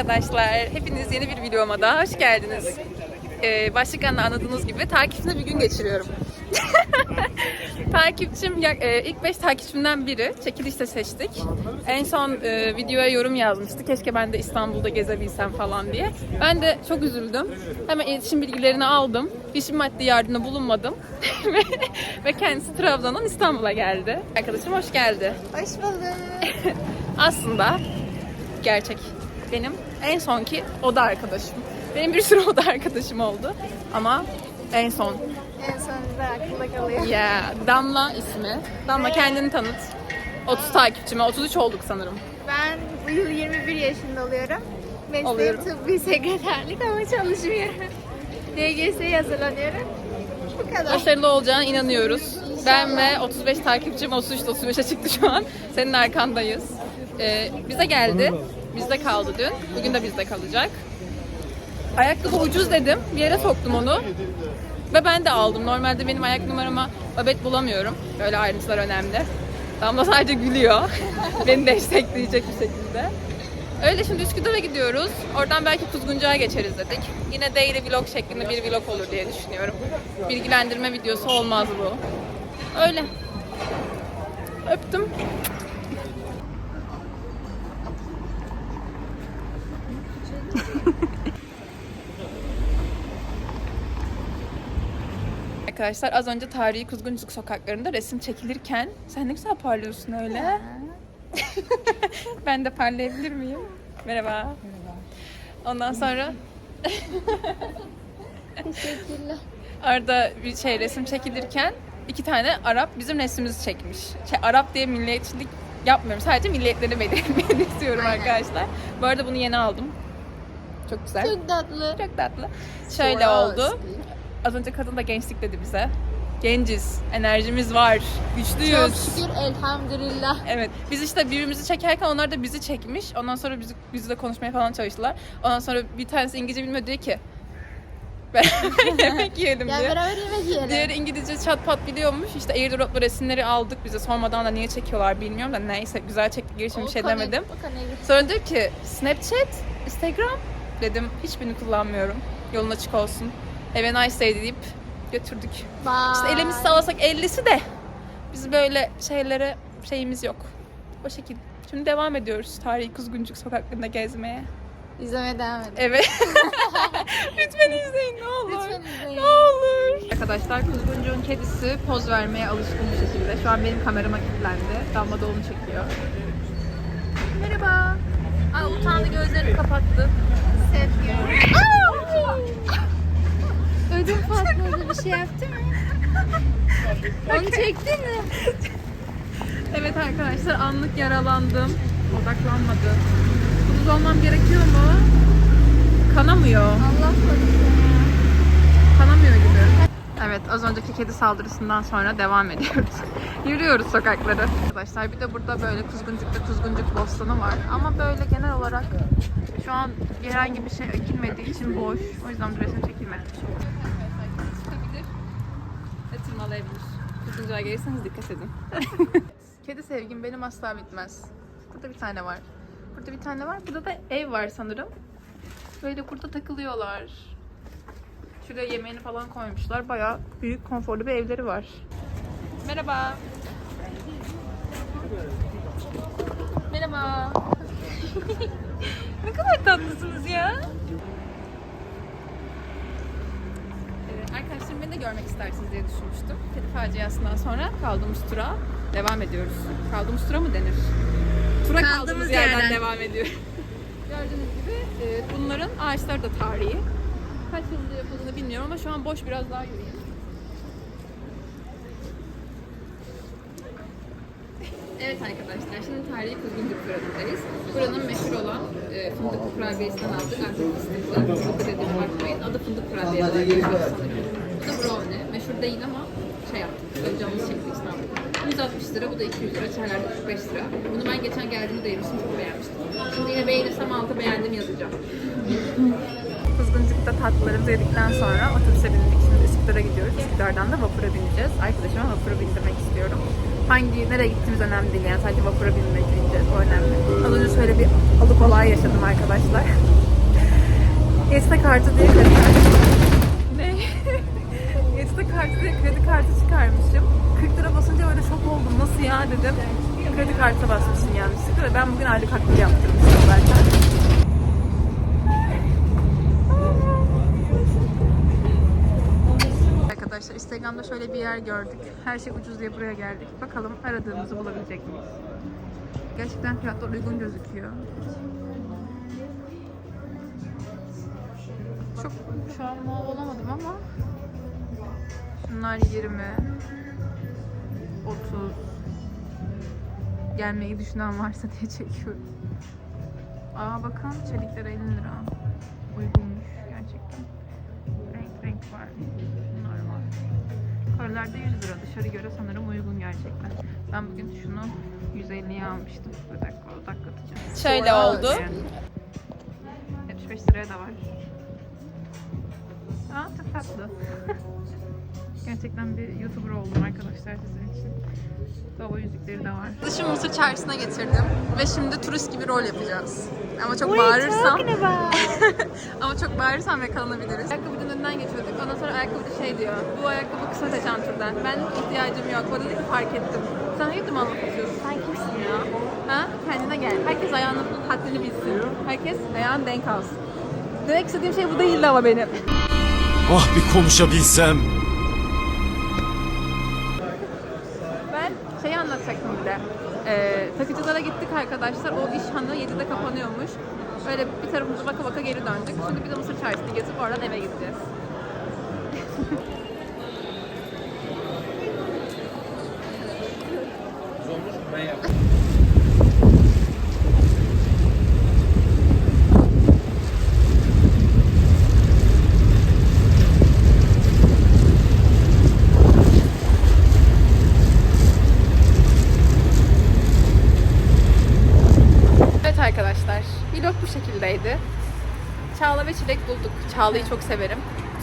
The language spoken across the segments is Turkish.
arkadaşlar. Hepiniz yeni bir videoma daha hoş geldiniz. Ee, başlıktan da anladığınız gibi takipçimle bir gün geçiriyorum. Takipçim e, ilk 5 takipçimden biri. Çekilişte seçtik. En son e, videoya yorum yazmıştı. Keşke ben de İstanbul'da gezebilsem falan diye. Ben de çok üzüldüm. Hemen iletişim bilgilerini aldım. Hiçbir maddi yardımda bulunmadım. Ve kendisi Trabzon'dan İstanbul'a geldi. Arkadaşım hoş geldi. Hoş bulduk. Aslında gerçek benim en sonki oda arkadaşım. Benim bir sürü oda arkadaşım oldu. Ama en son. En sonunda aklımda kalıyor. Ya Damla ismi. Damla kendini tanıt. 30 takipçime, 33 olduk sanırım. Ben bu yıl 21 yaşında oluyorum. Mesleğim tıbbi sekreterlik ama çalışmıyorum. DGS'ye hazırlanıyorum. Bu kadar. Başarılı olacağına inanıyoruz. Ben ve 35 takipçim 33 35'e çıktı şu an. Senin arkandayız. Ee, bize geldi. Bizde kaldı dün. Bugün de bizde kalacak. Ayakkabı ucuz dedim. Bir yere soktum onu. Ve ben de aldım. Normalde benim ayak numarama babet bulamıyorum. Böyle ayrıntılar önemli. Damla sadece gülüyor. Beni destekleyecek bir şekilde. Öyle şimdi Üsküdar'a gidiyoruz. Oradan belki Kuzguncu'ya geçeriz dedik. Yine daily vlog şeklinde bir vlog olur diye düşünüyorum. Bilgilendirme videosu olmaz bu. Öyle. Öptüm. Arkadaşlar az önce tarihi Kuzguncuk sokaklarında resim çekilirken sen ne güzel parlıyorsun öyle. ben de parlayabilir miyim? Merhaba. Ondan sonra Teşekkürler. Arada bir şey resim çekilirken iki tane Arap bizim resmimizi çekmiş. Şey, Arap diye milliyetçilik yapmıyorum. Sadece milliyetlerini belirtmeyi istiyorum Aynen. arkadaşlar. Bu arada bunu yeni aldım. Çok güzel. Çok tatlı. Çok tatlı. Şöyle oldu. Az önce kadın da gençlik dedi bize. Genciz, enerjimiz var, güçlüyüz. Çok şükür elhamdülillah. Evet. Biz işte birbirimizi çekerken onlar da bizi çekmiş. Ondan sonra bizi bizle konuşmaya falan çalıştılar. Ondan sonra bir tanesi İngilizce bilmiyor diyor ki beraber yemek yiyelim Gel diyor. beraber yemek yiyelim. Diğeri İngilizce çat pat biliyormuş. İşte airdroplu resimleri aldık bize sormadan da niye çekiyorlar bilmiyorum da neyse güzel çektikleri için bir O şey demedim. o konuyu- Sonra diyor ki Snapchat, Instagram dedim hiçbirini kullanmıyorum. Yolun açık olsun. Have a nice day deyip götürdük. Bye. İşte elimiz sallasak 50'si de biz böyle şeylere şeyimiz yok. O şekilde. Şimdi devam ediyoruz tarihi Kuzguncuk sokaklarında gezmeye. İzlemeye devam edelim. Evet. Lütfen izleyin ne olur. Lütfen izleyin. Ne olur. Arkadaşlar Kuzguncuğun kedisi poz vermeye alışkın bir şekilde. Şu an benim kamerama kilitlendi. Damla da onu çekiyor. Merhaba. Aa, utandı gözlerini kapattı. Sevgi. Ödüm patladı bir şey yaptı mı? Onu çektin mi? Evet arkadaşlar anlık yaralandım. Odaklanmadı. Kuduz olmam gerekiyor mu? Kanamıyor. Allah korusun ya. Kanamıyor gibi. Evet az önceki kedi saldırısından sonra devam ediyoruz. Yürüyoruz sokakları. Arkadaşlar bir de burada böyle kuzguncukta kuzguncuk bostanı var. Ama böyle genel olarak şu an herhangi bir şey ekilmediği için boş. O yüzden bir resim çekilmedi. Çıkabilir ve tırmalayabilir. Kuzguncuğa gelirseniz dikkat edin. Kedi sevgim benim asla bitmez. Burada bir tane var. Burada bir tane var. Burada da ev var sanırım. Böyle burada takılıyorlar. Şuraya yemeğini falan koymuşlar. Bayağı büyük, konforlu bir evleri var. Merhaba. Merhaba. ne kadar tatlısınız ya. Evet, arkadaşlarım beni de görmek istersiniz diye düşünmüştüm. Kedi faciasından sonra kaldığımız tura devam ediyoruz. Kaldığımız tura mı denir? Tura kaldığımız, Kaldığımız yerden, yerden. devam ediyor. Gördüğünüz gibi e, bunların ağaçları da tarihi. Kaç yılında yapıldığını bilmiyorum ama şu an boş biraz daha yürüyeyim. Evet arkadaşlar, şimdi tarihi Kuzguncuk fırınındayız. Buranın meşhur olan e, fındıklı kurabiyesinden aldık. Antep fıstıklı. Çok dediğime bakmayın. Adı fındık kurabiyesi. Bu da brownie. Meşhur değil ama şey yaptık. Böyle canımız çekti İstanbul'da. 160 lira, bu da 200 lira. Çaylar da 45 lira. Bunu ben geçen geldiğimde de yemiştim. Çok beğenmiştim. Şimdi yine beğenirsem altı beğendim yazacağım. Kızgıncık'ta tatlılarımızı yedikten sonra otobüse bindik. Şimdi Üsküdar'a gidiyoruz. Üsküdar'dan da vapura bineceğiz. Arkadaşıma vapura bindirmek istiyorum. hangi, nereye gittiğimiz önemli değil yani sadece vapura binmek bineceğiz o önemli. Az önce şöyle bir alıp olay yaşadım arkadaşlar. Yesta kartı diye kredi kartı. Ne? Yesta kartı diye kredi kartı çıkarmışım. 40 lira basınca öyle şok oldum. Nasıl ya dedim. Kredi kartına basmışsın yanlışlıkla ben bugün aylık hakkı yaptırmıştım zaten. Arkadaşlar Instagram'da şöyle bir yer gördük. Her şey ucuz diye buraya geldik. Bakalım aradığımızı bulabilecek miyiz? Gerçekten fiyatlar uygun gözüküyor. Çok şu an mal olamadım ama şunlar 20 30 gelmeyi düşünen varsa diye çekiyorum. Aa bakın çelikler 50 lira. Uygunmuş gerçekten. Renk renk var. De 100 lira. Dışarı göre sanırım uygun gerçekten. Ben bugün şunu 150'ye almıştım. Bir dakika odak atacağım. Şöyle oldu. 75 liraya da var. Aa çok tatlı. Gerçekten bir YouTuber oldum arkadaşlar sizin için. Baba yüzükleri de var. Şimdi Mısır çarşısına getirdim ve şimdi turist gibi rol yapacağız. Ama çok bağırırsam ama çok bağırırsam yakalanabiliriz. Ayakkabıcının önünden geçiyorduk. Ondan sonra ayakkabıcı şey diyor. Bu ayakkabı kısa seçen türden. Ben ihtiyacım yok. O dedi ki fark ettim. Sen hayırdır mı anlatıyorsun? Sen kimsin ya? Ha? Kendine gel. Herkes ayağının haddini bilsin. Herkes ayağın denk alsın. Demek istediğim şey bu değildi ama benim. Ah bir konuşabilsem. Takıcılara gittik arkadaşlar. O iş hanı 7'de kapanıyormuş. Öyle bir tarafımıza baka baka geri döndük. Şimdi bir de Mısır çarşısını gezip oradan eve gideceğiz. Evet arkadaşlar, vlog bu şekildeydi. Çağla ve Çilek bulduk. Çağla'yı çok severim.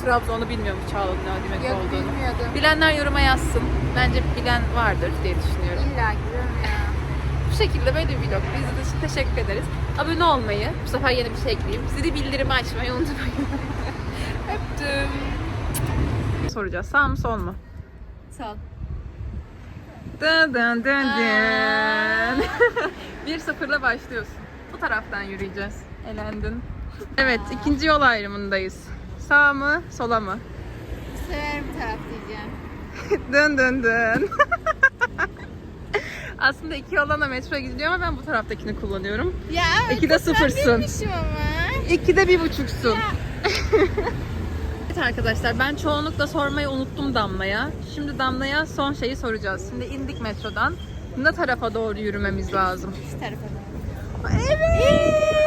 Trabzon'u bilmiyorum Çağla'nın ne demek Yok olduğunu. bilmiyordum. Bilenler yoruma yazsın. Bence bilen vardır diye düşünüyorum. İlla ki değil mi ya? Bu şekilde böyle bir vlog. İzlediğiniz için teşekkür ederiz. Abone olmayı, bu sefer yeni bir şey ekleyeyim. Zili bildirimi açmayı unutmayın. Öptüm. Soracağız. Sağ mı sol mu? Sağ ol. Dın dın dın dın. 1-0'la başlıyorsun. Bu taraftan yürüyeceğiz. Elendin. Evet, ikinci yol ayrımındayız. Sağ mı, sola mı? Bu sefer bu taraf diyeceğim. dın dın dın. Aslında iki yoldan da metro gidiliyor ama ben bu taraftakini kullanıyorum. Ya İkide kız ben sıfırsın. bilmişim ama. İkide bir buçuksun. evet arkadaşlar ben çoğunlukla sormayı unuttum Damla'ya. Şimdi Damla'ya son şeyi soracağız. Şimdi indik metrodan. Ne tarafa doğru yürümemiz lazım? Şu tarafa. Evet.